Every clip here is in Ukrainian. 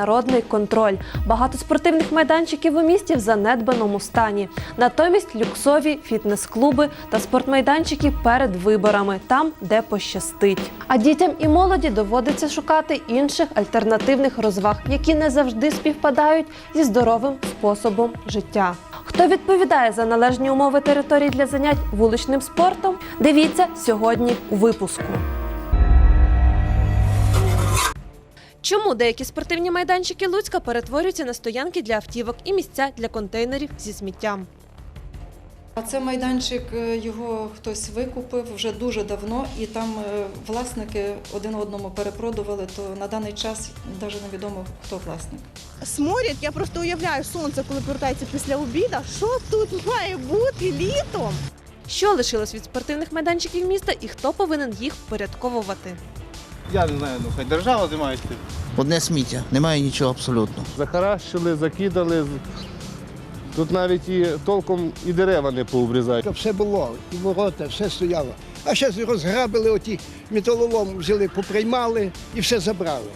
Народний контроль. Багато спортивних майданчиків у місті в занедбаному стані. Натомість люксові фітнес-клуби та спортмайданчики перед виборами, там, де пощастить. А дітям і молоді доводиться шукати інших альтернативних розваг, які не завжди співпадають зі здоровим способом життя. Хто відповідає за належні умови територій для занять вуличним спортом? Дивіться сьогодні у випуску. Чому деякі спортивні майданчики Луцька перетворюються на стоянки для автівок і місця для контейнерів зі сміттям? А це майданчик е, його хтось викупив вже дуже давно, і там е, власники один одному перепродували, то на даний час навіть невідомо, хто власник. Сморять, я просто уявляю сонце, коли повертається після обіда. Що тут має бути літом? Що лишилось від спортивних майданчиків міста і хто повинен їх впорядковувати? Я не знаю, ну хай держава займається. Одне сміття, немає нічого абсолютно. Захаращили, закидали. Тут навіть і толком і дерева не пообрізають. Щоб все було, і ворота, все стояло. А зараз розграбили оті металолом, взяли, поприймали і все забрали.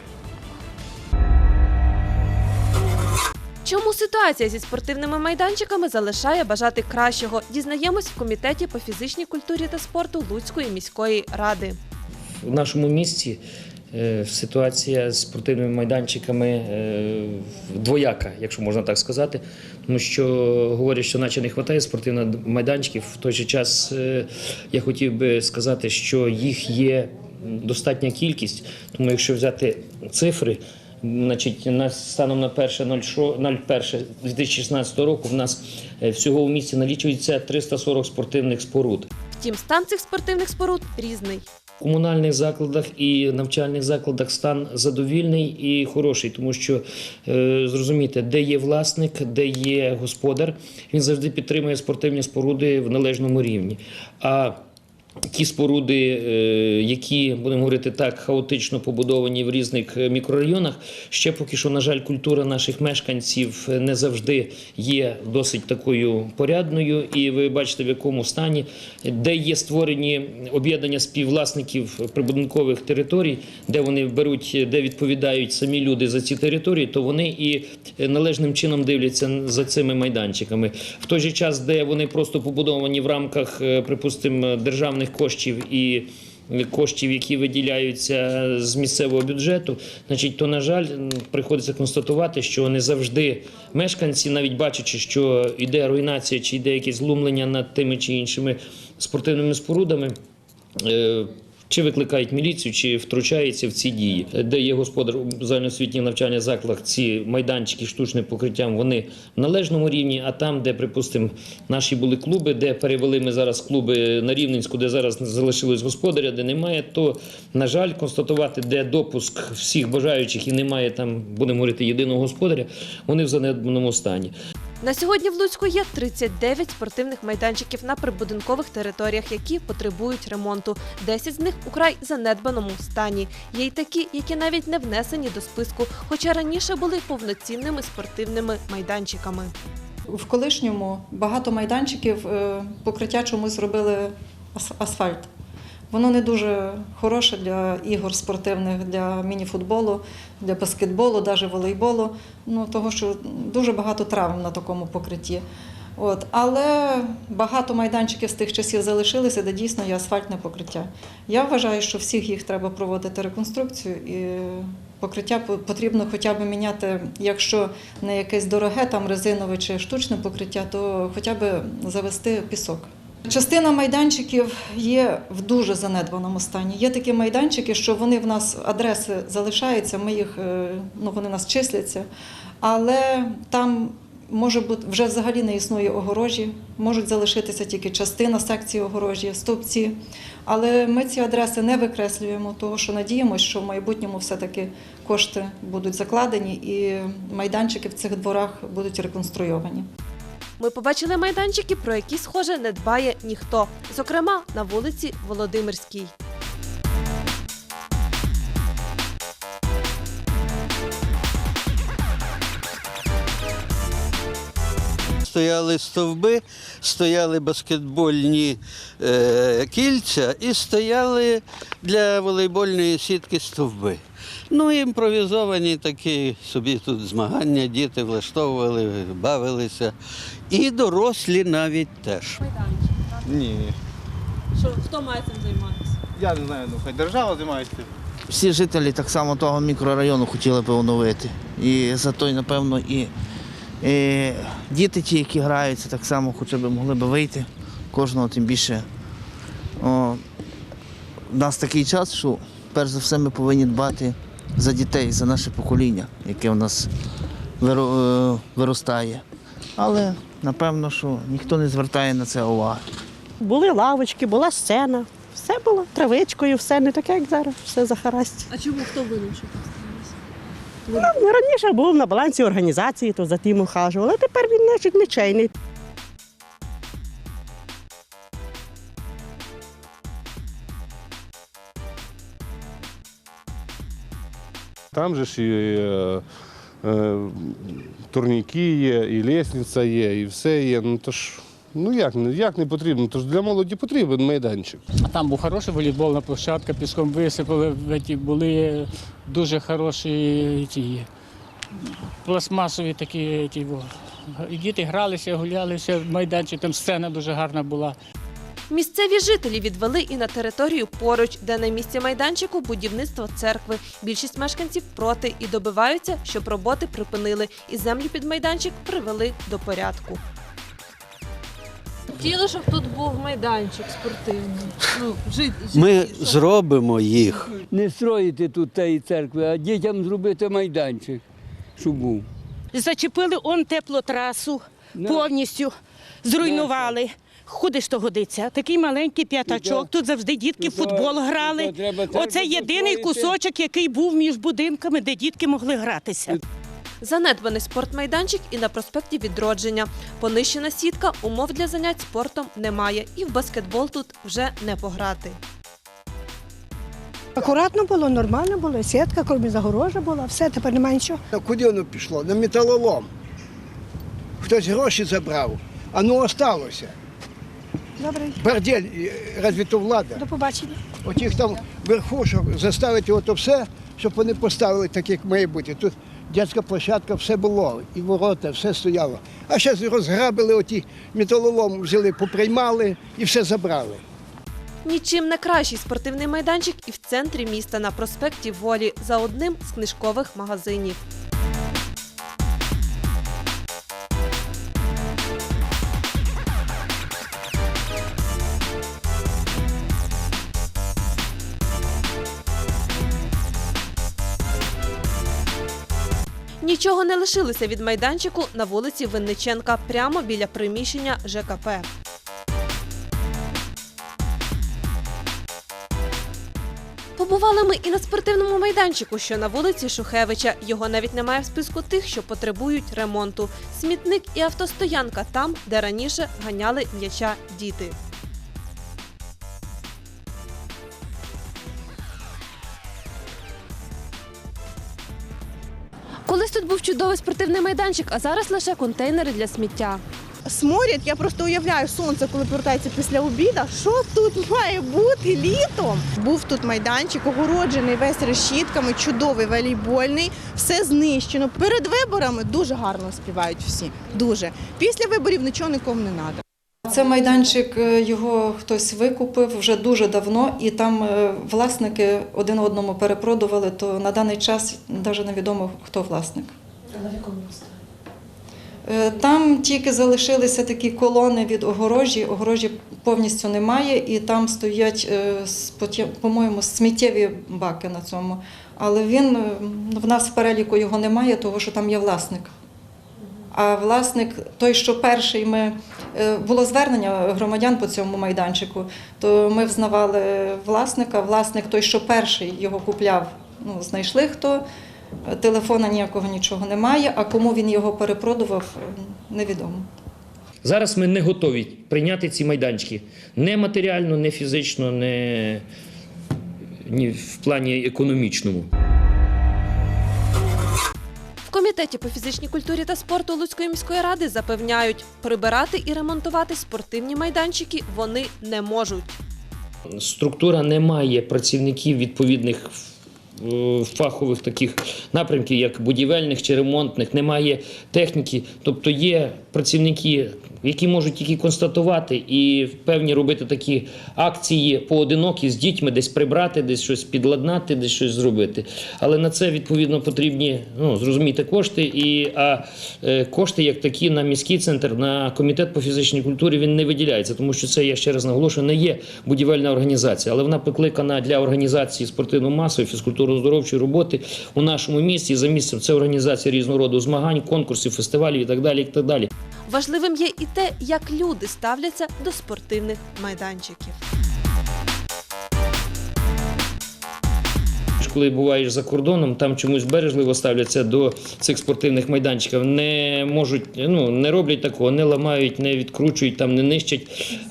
Чому ситуація зі спортивними майданчиками залишає бажати кращого? Дізнаємось в комітеті по фізичній культурі та спорту Луцької міської ради. В нашому місті е, ситуація з спортивними майданчиками е, двояка, якщо можна так сказати. Тому що говорять, що наче не вистачає спортивних майданчиків. В той же час е, я хотів би сказати, що їх є достатня кількість. Тому якщо взяти цифри. Значить, на станом на 1.01.2016 року в нас всього у місті налічується 340 спортивних споруд. Втім, стан цих спортивних споруд різний. Комунальних закладах і навчальних закладах стан задовільний і хороший, тому що е, зрозумійте, де є власник, де є господар, він завжди підтримує спортивні споруди в належному рівні. А Ті споруди, е, які будемо говорити так, хаотично побудовані в різних е, мікрорайонах, ще поки що, на жаль, культура наших мешканців не завжди є досить такою порядною. І ви бачите, в якому стані, де є створені об'єднання співвласників прибудинкових територій, де вони беруть, де відповідають самі люди за ці території, то вони і належним чином дивляться за цими майданчиками. В той же час, де вони просто побудовані в рамках, е, припустимо, державних коштів і коштів, які виділяються з місцевого бюджету, значить, то на жаль, приходиться констатувати, що не завжди мешканці, навіть бачачи, що йде руйнація чи йде якесь злумлення над тими чи іншими спортивними спорудами. Чи викликають міліцію, чи втручаються в ці дії, де є господар у загальноосвітніх навчальних закладах, ці майданчики штучним покриттям, вони в належному рівні. А там, де, припустимо, наші були клуби, де перевели ми зараз клуби на Рівненську, де зараз залишилось господаря, де немає, то на жаль, констатувати, де допуск всіх бажаючих і немає там, будемо говорити, єдиного господаря, вони в занедбаному стані. На сьогодні в Луцьку є 39 спортивних майданчиків на прибудинкових територіях, які потребують ремонту. 10 з них у край занедбаному стані. Є й такі, які навіть не внесені до списку, хоча раніше були повноцінними спортивними майданчиками. В колишньому багато майданчиків е, покриття чомусь зробили ас- асфальт. Воно не дуже хороше для ігор спортивних, для мініфутболу, для баскетболу, навіть волейболу. Ну, того, що дуже багато травм на такому покритті. От. Але багато майданчиків з тих часів залишилися, де дійсно є асфальтне покриття. Я вважаю, що всіх їх треба проводити реконструкцію і покриття потрібно хоча б міняти, якщо не якесь дороге, там резинове чи штучне покриття, то хоча б завести пісок. Частина майданчиків є в дуже занедбаному стані. Є такі майданчики, що вони в нас адреси залишаються, ми їх, е, ну, вони нас числяться, але там може бути вже взагалі не існує огорожі, можуть залишитися тільки частина секції огорожі, стовпці. Але ми ці адреси не викреслюємо, тому що надіємося, що в майбутньому все-таки кошти будуть закладені і майданчики в цих дворах будуть реконструйовані. Ми побачили майданчики, про які, схоже, не дбає ніхто. Зокрема, на вулиці Володимирській. Стояли стовби, стояли баскетбольні е, кільця і стояли для волейбольної сітки стовби. Ну, імпровізовані такі собі тут змагання, діти влаштовували, бавилися. І дорослі навіть теж. Ні. Що хто має цим займатися? Я не знаю, ну хай держава займається. Всі жителі так само того мікрорайону хотіли б оновити. І за той, напевно, і, і діти ті, які граються, так само хоча б могли б вийти. Кожного тим більше. О, у нас такий час, що перш за все ми повинні дбати за дітей, за наше покоління, яке у нас е, виростає. Але напевно, що ніхто не звертає на це уваги. Були лавочки, була сцена. Все було травичкою, все не таке, як зараз, все захарасті. А чому хто так сталося? Ну, раніше був на балансі організації, то за тим ухажували, а тепер він значить нічийний. Там же ж і е, турніки є, і лісниця є, і все є. Ну то ж, ну як, як не потрібно? Тож для молоді потрібен майданчик. А там був хороша волейбольна площадка, піском висипали, були дуже хороші ті, пластмасові такі. Ті, діти гралися, гулялися, майданчик, там сцена дуже гарна була. Місцеві жителі відвели і на територію поруч, де на місці майданчику будівництво церкви. Більшість мешканців проти і добиваються, щоб роботи припинили, і землю під майданчик привели до порядку. Хотіли, щоб тут був майданчик спортивний. Ну, Ми зробимо їх. Не строїти тут тієї церкви, а дітям зробити майданчик, щоб був. Зачепили он теплотрасу, повністю зруйнували. Куди ж то годиться? Такий маленький п'ятачок. Тут завжди дітки в футбол грали. Оце єдиний кусочок, який був між будинками, де дітки могли гратися. Занедбаний спортмайданчик і на проспекті Відродження. Понищена сітка, умов для занять спортом немає. І в баскетбол тут вже не пограти. Акуратно було, нормально було, сітка, кормі загорожа була, все, тепер немає нічого. А куди воно пішло? На металолом. Хтось гроші забрав, а ну осталося. Добре, Бордель, разве то влада? до побачення. Отих там вверху, щоб заставити ото все, щоб вони поставили так, як має бути. Тут дитяча площадка, все було, і ворота, все стояло. А зараз розграбили оті металолом, взяли, поприймали і все забрали. Нічим не кращий спортивний майданчик і в центрі міста на проспекті Волі за одним з книжкових магазинів. Нічого не лишилося від майданчику на вулиці Винниченка прямо біля приміщення ЖКП. Побували ми і на спортивному майданчику, що на вулиці Шухевича. Його навіть немає в списку тих, що потребують ремонту. Смітник і автостоянка там, де раніше ганяли м'яча діти. Тут був чудовий спортивний майданчик, а зараз лише контейнери для сміття. Сморять, я просто уявляю сонце, коли повертається після обіда. Що тут має бути літом? Був тут майданчик, огороджений весь решітками, чудовий волейбольний, все знищено. Перед виборами дуже гарно співають всі. Дуже. Після виборів нічого нікому не треба. Це майданчик, е, його хтось викупив вже дуже давно, і там е, власники один одному перепродували, то на даний час навіть невідомо, хто власник. Е, Там тільки залишилися такі колони від огорожі, огорожі повністю немає, і там стоять, е, по-моєму, сміттєві баки на цьому. Але він е, в нас в переліку його немає, тому що там є власник. А власник, той, що перший ми було звернення громадян по цьому майданчику, то ми взнавали власника. Власник, той, що перший його купляв, ну, знайшли хто. Телефона ніякого нічого немає, а кому він його перепродував, невідомо. Зараз ми не готові прийняти ці майданчики. Не матеріально, не фізично, не ні в плані економічному. В комітеті по фізичній культурі та спорту Луцької міської ради запевняють, прибирати і ремонтувати спортивні майданчики вони не можуть. Структура не має працівників відповідних фахових таких напрямків, як будівельних чи ремонтних, немає техніки. Тобто є працівники, які можуть тільки констатувати і певні робити такі акції поодинокі з дітьми, десь прибрати, десь щось підладнати, десь щось зробити. Але на це відповідно потрібні ну, зрозуміти кошти. І а е, кошти, як такі, на міський центр, на комітет по фізичній культурі він не виділяється, тому що це я ще раз наголошую, не є будівельна організація, але вона покликана для організації спортивно-масової фізкультурно-здоровчої роботи у нашому місті. За місцем це організація різного роду змагань, конкурсів, фестивалів і так далі. І так далі. Важливим є і те, як люди ставляться до спортивних майданчиків. Коли буваєш за кордоном, там чомусь бережливо ставляться до цих спортивних майданчиків. Не можуть, ну не роблять такого, не ламають, не відкручують, там не нищать,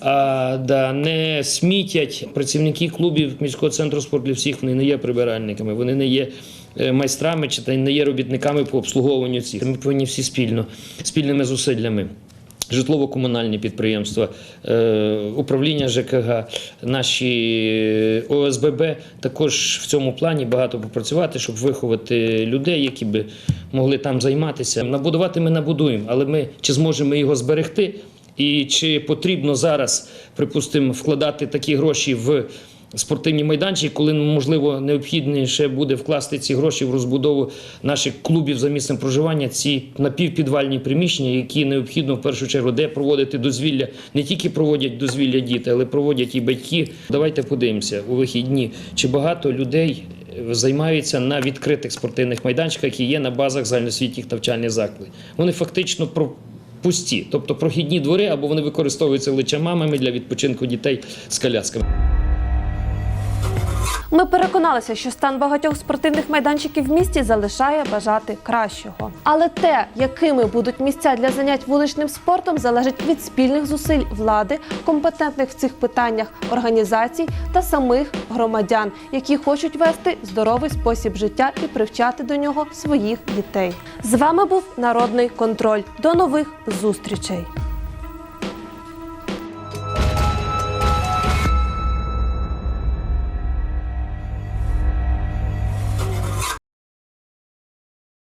а да не смітять. Працівники клубів міського центру спорту для всіх вони не є прибиральниками, вони не є. е, Майстрами чи та не є робітниками по обслуговуванню цих. Ми повинні всі спільно, спільними зусиллями житлово-комунальні підприємства, е, управління ЖКГ, наші ОСББ також в цьому плані багато попрацювати, щоб виховати людей, які би могли там займатися. Набудувати ми набудуємо, але ми чи зможемо його зберегти, і чи потрібно зараз, припустимо, вкладати такі гроші в. Спортивні майданчики, коли можливо необхідніше буде вкласти ці гроші в розбудову наших клубів за місцем проживання, ці напівпідвальні приміщення, які необхідно в першу чергу, де проводити дозвілля, не тільки проводять дозвілля діти, але проводять і батьки. Давайте подивимося у вихідні, чи багато людей займаються на відкритих спортивних майданчиках, які є на базах загальноосвітніх навчальних закладів. Вони фактично. Пусті, тобто прохідні двори, або вони використовуються лише мамами для відпочинку дітей з колясками. Ми переконалися, що стан багатьох спортивних майданчиків в місті залишає бажати кращого. Але те, якими будуть місця для занять вуличним спортом, залежить від спільних зусиль влади, компетентних в цих питаннях організацій та самих громадян, які хочуть вести здоровий спосіб життя і привчати до нього своїх дітей. З вами був народний контроль. До нових зустрічей.